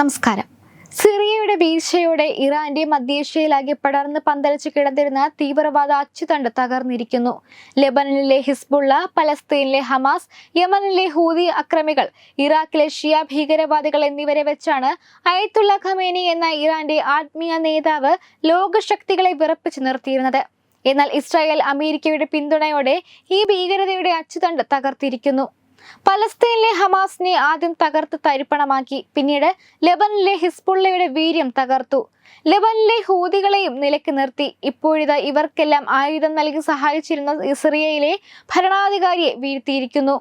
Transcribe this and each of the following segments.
നമസ്കാരം. സിറിയയുടെ വീഴ്ചയോടെ ഇറാന്റെ മധ്യേഷ്യയിലാകെ പടർന്ന് പന്തലിച്ച് കിടന്നിരുന്ന തീവ്രവാദ അച്ചുതണ്ട് തകർന്നിരിക്കുന്നു. ലെബനനിലെ ഹിസ്ബുള്ള പലസ്തീനിലെ ഹമാസ് യമനിലെ ഹൂതി അക്രമികൾ ഇറാഖിലെ ഷിയ ഭീകരവാദികൾ എന്നിവരെ വെച്ചാണ് അയത്തുള്ള ഖമേനി എന്ന ഇറാന്റെ ആത്മീയ നേതാവ് ലോകശക്തികളെ വിറപ്പിച്ചു നിർത്തിയിരുന്നത്. എന്നാൽ ഇസ്രായേൽ അമേരിക്കയുടെ പിന്തുണയോടെ ഈ ഭീകരതയുടെ അച്ചുതണ്ട് തകർത്തിരിക്കുന്നു. പലസ്തീനിലെ ഹമാസിനെ ആദ്യം തകർത്ത് തരിപ്പണമാക്കി. പിന്നീട് ലെബനിലെ ഹിസ്ബുള്ളയുടെ വീര്യം തകർത്തു. ലെബനിലെ ഹൂതികളെയും നിലയ്ക്ക് നിർത്തി. ഇപ്പോഴിത് ഇവർക്കെല്ലാം ആയുധം നൽകി സഹായിച്ചിരുന്ന ഇസ്രയേലിലെ ഭരണാധികാരിയെ വീഴ്ത്തിയിരിക്കുന്നു.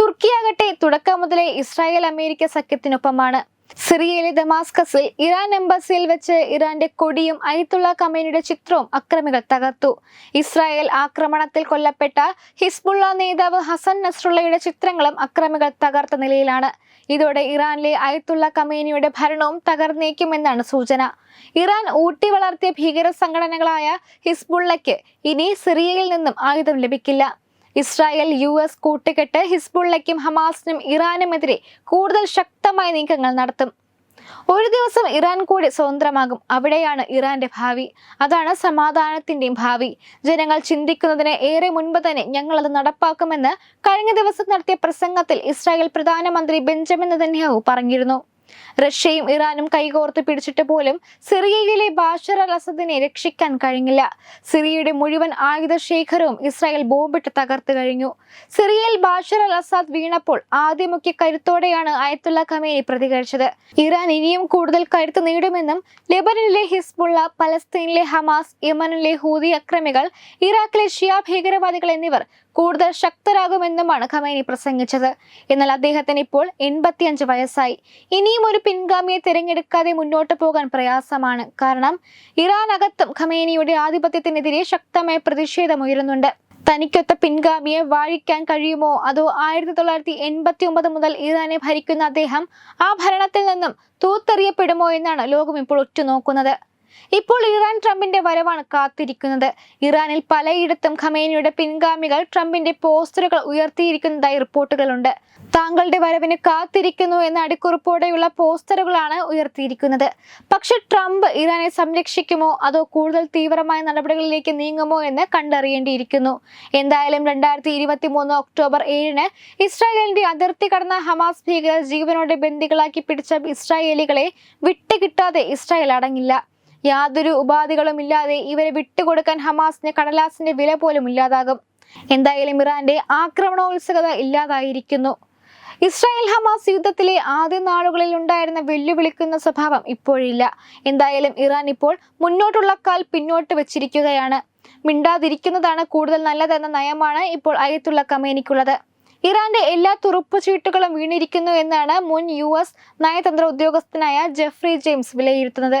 തുർക്കിയാകട്ടെ തുടക്കം മുതലേ ഇസ്രായേൽ അമേരിക്ക സഖ്യത്തിനൊപ്പമാണ്. സിറിയയിലെ ദമാസ്കസിൽ ഇറാൻ എംബസിയിൽ വെച്ച് ഇറാന്റെ കൊടിയും അയത്തുള്ള കമേനിയുടെ ചിത്രവും അക്രമികൾ തകർത്തു. ഇസ്രായേൽ ആക്രമണത്തിൽ കൊല്ലപ്പെട്ട ഹിസ്ബുള്ള നേതാവ് ഹസൻ നസ്രുള്ളയുടെ ചിത്രങ്ങളും അക്രമികൾ തകർത്ത നിലയിലാണ്. ഇതോടെ ഇറാനിലെ അയത്തുള്ള കമേനിയുടെ ഭരണവും തകർന്നേക്കുമെന്നാണ് സൂചന. ഇറാൻ ഊട്ടി വളർത്തിയ ഭീകര സംഘടനകളായ ഹിസ്ബുള്ളയ്ക്ക് ഇനി സിറിയയിൽ നിന്നും ആയുധം ലഭിക്കില്ല. ഇസ്രായേൽ യു എസ് കൂട്ടുകെട്ട് ഹിസ്ബുള്ളയ്ക്കും ഹമാസിനും ഇറാനുമെതിരെ കൂടുതൽ ശക്തമായ നീക്കങ്ങൾ നടത്തും. ഒരു ദിവസം ഇറാൻ കൂടി സ്വതന്ത്രമാകും. അവിടെയാണ് ഇറാന്റെ ഭാവി. അതാണ് സമാധാനത്തിന്റെയും ഭാവി. ജനങ്ങൾ ചിന്തിക്കുന്നതിന് ഏറെ മുൻപ് തന്നെ ഞങ്ങൾ അത് നടപ്പാക്കുമെന്ന് കഴിഞ്ഞ ദിവസം നടത്തിയ പ്രസംഗത്തിൽ ഇസ്രായേൽ പ്രധാനമന്ത്രി ബെഞ്ചമിൻ നെതന്യാഹു പറഞ്ഞിരുന്നു. റഷ്യയും ഇറാനും കൈകോർത്ത് പിടിച്ചിട്ട് പോലും സിറിയയിലെ ബാഷർ അൽ അസദിനെ രക്ഷിക്കാൻ കഴിഞ്ഞില്ല. സിറിയയുടെ മുഴുവൻ ആയുധ ശേഖരവും ഇസ്രായേൽ ബോംബിട്ട് തകർത്തു കഴിഞ്ഞു. സിറിയയിൽ ബാഷർ അൽ അസാദ് വീണപ്പോൾ ആദ്യമൊക്കെ കരുത്തോടെയാണ് അയത്തുള്ള ഖമേനി പ്രതികരിച്ചത്. ഇറാൻ ഇനിയും കൂടുതൽ കരുത്ത് നേടുമെന്നും ലെബനനിലെ ഹിസ്ബുള്ള പലസ്തീനിലെ ഹമാസ് യമനിലെ ഹൂതി അക്രമികൾ ഇറാഖിലെ ഷിയ ഭീകരവാദികൾ എന്നിവർ കൂടുതൽ ശക്തരാകുമെന്നുമാണ് ഖമേനി പ്രസംഗിച്ചത്. എന്നാൽ അദ്ദേഹത്തിന് ഇപ്പോൾ എൺപത്തിയഞ്ച് വയസ്സായി. ഇനിയും ഒരു പിൻഗാമിയെ തിരഞ്ഞെടുക്കാതെ മുന്നോട്ട് പോകാൻ പ്രയാസമാണ്. കാരണം ഇറാൻ അകത്തും ഖമേനിയുടെ ആധിപത്യത്തിനെതിരെ ശക്തമായ പ്രതിഷേധമുയരുന്നുണ്ട്. തനിക്കൊത്ത പിൻഗാമിയെ വാഴിക്കാൻ കഴിയുമോ? അതോ ആയിരത്തി തൊള്ളായിരത്തി എൺപത്തി ഒമ്പത് മുതൽ ഇറാനെ ഭരിക്കുന്ന അദ്ദേഹം ആ ഭരണത്തിൽ നിന്നും തൂത്തെറിയപ്പെടുമോ എന്നാണ് ലോകം ഇപ്പോൾ ഉറ്റുനോക്കുന്നത്. ഇപ്പോൾ ഇറാൻ ട്രംപിന്റെ വരവാണ് കാത്തിരിക്കുന്നത്. ഇറാനിൽ പലയിടത്തും ഖമേനിയുടെ പിൻഗാമികൾ ട്രംപിന്റെ പോസ്റ്ററുകൾ ഉയർത്തിയിരിക്കുന്നതായി റിപ്പോർട്ടുകളുണ്ട്. താങ്കളുടെ വരവിന് കാത്തിരിക്കുന്നു എന്ന അടിക്കുറിപ്പോടെയുള്ള പോസ്റ്ററുകളാണ് ഉയർത്തിയിരിക്കുന്നത്. പക്ഷെ ട്രംപ് ഇറാനെ സംരക്ഷിക്കുമോ? അതോ കൂടുതൽ തീവ്രമായ നടപടികളിലേക്ക് നീങ്ങുമോ എന്ന് കണ്ടറിയേണ്ടിയിരിക്കുന്നു. എന്തായാലും രണ്ടായിരത്തി ഇരുപത്തി മൂന്ന് ഒക്ടോബർ ഏഴിന് ഇസ്രായേലിന്റെ അതിർത്തി കടന്ന ഹമാസ് ഭീകരർ ജീവനോടെ ബന്ദികളാക്കി പിടിച്ച ഇസ്രായേലികളെ വിട്ടുകിട്ടാതെ ഇസ്രായേൽ അടങ്ങില്ല. യാതൊരു ഉപാധികളും ഇല്ലാതെ ഇവരെ വിട്ടുകൊടുക്കാൻ ഹമാസിന് കടലാസിന്റെ വില പോലും ഇല്ലാതാകും. എന്തായാലും ഇറാന്റെ ആക്രമണോത്സുകത ഇല്ലാതായിരിക്കുന്നു. ഇസ്രായേൽ ഹമാസ് യുദ്ധത്തിലെ ആദ്യ നാളുകളിൽ ഉണ്ടായിരുന്ന വെല്ലുവിളിക്കുന്ന സ്വഭാവം ഇപ്പോഴില്ല. എന്തായാലും ഇറാൻ ഇപ്പോൾ മുന്നോട്ടുള്ള കാൽ പിന്നോട്ട് വെച്ചിരിക്കുകയാണ്. മിണ്ടാതിരിക്കുന്നതാണ് കൂടുതൽ നല്ലതെന്ന നയമാണ് ഇപ്പോൾ അയത്തുള്ള കമേനിക്കുള്ളത് ഇറാന്റെ എല്ലാ തുറുപ്പു ചീട്ടുകളും വീണിരിക്കുന്നു എന്നാണ് മുൻ യു എസ് നയതന്ത്ര ഉദ്യോഗസ്ഥനായ ജെഫ്രി ജെയിംസ് വിലയിരുത്തുന്നത്.